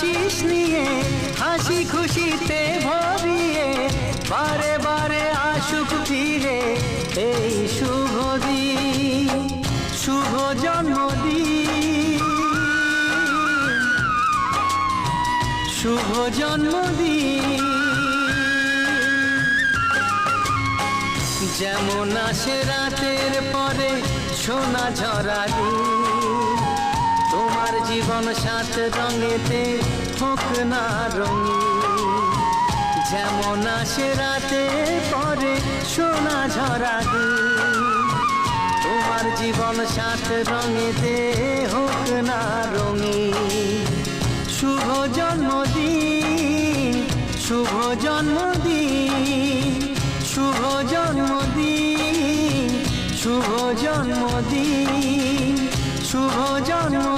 আশিস নিয়ে, হাসি খুশিতে ভরিয়ে, বারে বারে আসুক ফিরে এই শুভ দিন, শুভ জন্মদিন। শুভ জন্মদিন। যেমন আসে রাতের পরে সোনা ঝরা দিন জীবন সাত রঙেতে হোক না রঙিন যেমন আসে রাতে পরে সোনা ঝরা তোমার জীবন সাত রঙেতে হোক না রঙিন শুভ জন্মদিন শুভ জন্মদিন শুভ জন্মদিন শুভ জন্মদিন শুভ জন্মদিন।